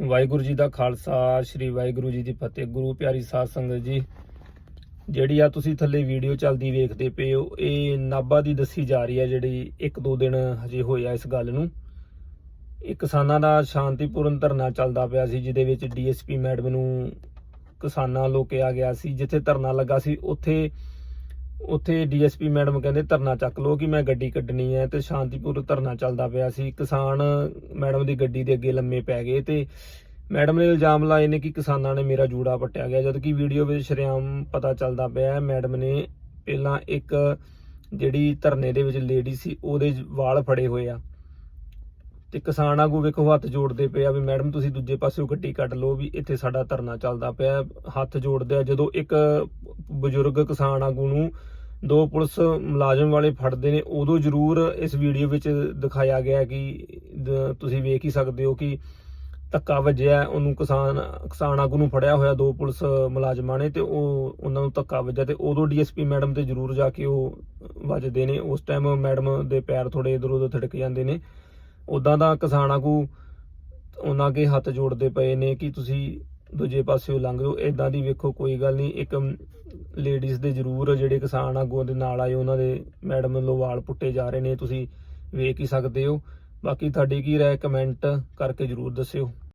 ਵਾਹਿਗੁਰੂ ਜੀ ਦਾ ਖਾਲਸਾ, ਸ੍ਰੀ ਵਾਹਿਗੁਰੂ ਜੀ ਦੀ ਫਤਿਹ। ਗੁਰੂ ਪਿਆਰੀ ਸਾਧ ਸੰਗਤ ਜੀ, ਜਿਹੜੀ ਆ ਤੁਸੀਂ ਥੱਲੇ ਵੀਡੀਓ ਚੱਲਦੀ ਵੇਖਦੇ ਪਏ ਹੋ, ਇਹ ਨਾਭਾ ਦੀ ਦੱਸੀ ਜਾ ਰਹੀ ਹੈ ਜਿਹੜੀ ਇੱਕ ਦੋ ਦਿਨ ਹਜੇ ਹੋਇਆ ਇਸ ਗੱਲ ਨੂੰ। ਇਹ ਕਿਸਾਨਾਂ ਦਾ ਸ਼ਾਂਤੀਪੂਰਨ ਧਰਨਾ ਚੱਲਦਾ ਪਿਆ ਸੀ, ਜਿਹਦੇ ਵਿੱਚ ਡੀਐਸਪੀ ਮੈਡਮ ਨੂੰ ਕਿਸਾਨਾਂ ਵੱਲੋਂ ਕਿਹਾ ਗਿਆ ਸੀ, ਜਿੱਥੇ ਧਰਨਾ ਲੱਗਾ ਸੀ, ਉੱਥੇ ਉੱਥੇ ਡੀਐਸਪੀ ਮੈਡਮ ਕਹਿੰਦੇ ਧਰਨਾ ਚੱਕ ਲਓ ਕਿ ਮੈਂ ਗੱਡੀ ਕੱਢਣੀ ਹੈ ਤੇ ਸ਼ਾਂਤੀਪੂਰਨ ਧਰਨਾ ਚੱਲਦਾ ਪਿਆ ਸੀ। ਕਿਸਾਨ ਮੈਡਮ ਦੀ ਗੱਡੀ ਦੇ ਅੱਗੇ ਲੰਮੇ ਪੈ ਗਏ ਤੇ ਮੈਡਮ ਨੇ ਇਲਜ਼ਾਮ ਲਾਏ ਨੇ ਕਿ ਕਿਸਾਨਾਂ ਨੇ ਮੇਰਾ ਜੂੜਾ ਪੱਟਿਆ ਗਿਆ। ਜਦ ਕਿ ਵੀਡੀਓ ਵਿੱਚ ਸ਼ਰੇਆਮ ਪਤਾ ਚੱਲਦਾ ਪਿਆ ਮੈਡਮ ਨੇ ਪਹਿਲਾਂ ਇੱਕ ਜਿਹੜੀ ਧਰਨੇ ਦੇ ਵਿੱਚ ਲੇਡੀ ਸੀ, ਉਹਦੇ ਵਾਲ ਫੜੇ ਹੋਏ ਆ। ਤੇ ਕਿਸਾਨ ਆਗੂ ਵੇਖੋ ਹੱਥ ਜੋੜਦੇ ਪਏ ਆ ਵੀ ਮੈਡਮ ਤੁਸੀਂ ਦੂਜੇ ਪਾਸਿਓਂ ਗੱਡੀ ਕੱਢ ਲਓ ਵੀ ਇੱਥੇ ਸਾਡਾ ਧਰਨਾ ਚੱਲਦਾ ਪਿਆ, ਹੱਥ ਜੋੜਦੇ ਆ। ਜਦੋਂ ਇੱਕ ਬਜ਼ੁਰਗ ਕਿਸਾਨ ਆਗੂ ਨੂੰ ਦੋ ਪੁਲਿਸ ਮੁਲਾਜ਼ਮ ਵਾਲੇ ਫੜਦੇ ਨੇ, ਉਦੋਂ ਜ਼ਰੂਰ ਇਸ ਵੀਡੀਓ ਵਿੱਚ ਦਿਖਾਇਆ ਗਿਆ ਕਿ ਤੁਸੀਂ ਵੇਖ ਹੀ ਸਕਦੇ ਹੋ ਕਿ ਧੱਕਾ ਵੱਜਿਆ, ਉਹਨੂੰ ਕਿਸਾਨ ਕਿਸਾਨ ਆਗੂ ਨੂੰ ਫੜਿਆ ਹੋਇਆ ਦੋ ਪੁਲਿਸ ਮੁਲਾਜ਼ਮਾਂ ਨੇ ਤੇ ਉਹ, ਉਹਨਾਂ ਨੂੰ ਧੱਕਾ ਵੱਜਿਆ ਤੇ ਉਦੋਂ ਡੀਐਸਪੀ ਮੈਡਮ ਤੇ ਜ਼ਰੂਰ ਜਾ ਕੇ ਉਹ ਵੱਜਦੇ ਨੇ। ਉਸ ਟਾਈਮ ਮੈਡਮ ਦੇ ਪੈਰ ਥੋੜੇ ਇਧਰ ਉਧਰ ਥੜਕ ਜਾਂਦੇ ਨੇ। ਉਦਾਂ ਦਾ ਕਿਸਾਨ ਆਗੂ ਉਹਨਾਂ ਅੱਗੇ ਹੱਥ ਜੋੜਦੇ ਪਏ ਨੇ ਕਿ ਤੁਸੀਂ ਦੂਜੇ ਪਾਸਿਓਂ ਲੰਘ ਜਾਓ ਇਦਾਂ ਦੀ ਵੇਖੋ, ਕੋਈ ਗੱਲ ਨਹੀਂ। ਇੱਕ ਲੇਡੀਜ਼ ਦੇ ਜ਼ਰੂਰ ਜਿਹੜੇ ਕਿਸਾਨ ਆਗੂਆਂ ਦੇ ਨਾਲ ਆਏ, ਉਹਨਾਂ ਦੇ ਮੈਡਮ ਵੱਲੋਂ ਵਾਲ ਪੁੱਟੇ ਜਾ ਰਹੇ ਨੇ, ਤੁਸੀਂ ਵੇਖ ਹੀ ਸਕਦੇ ਹੋ। ਬਾਕੀ ਤੁਹਾਡੀ ਕੀ ਰਾਏ ਕਮੈਂਟ ਕਰਕੇ ਜ਼ਰੂਰ ਦੱਸਿਓ।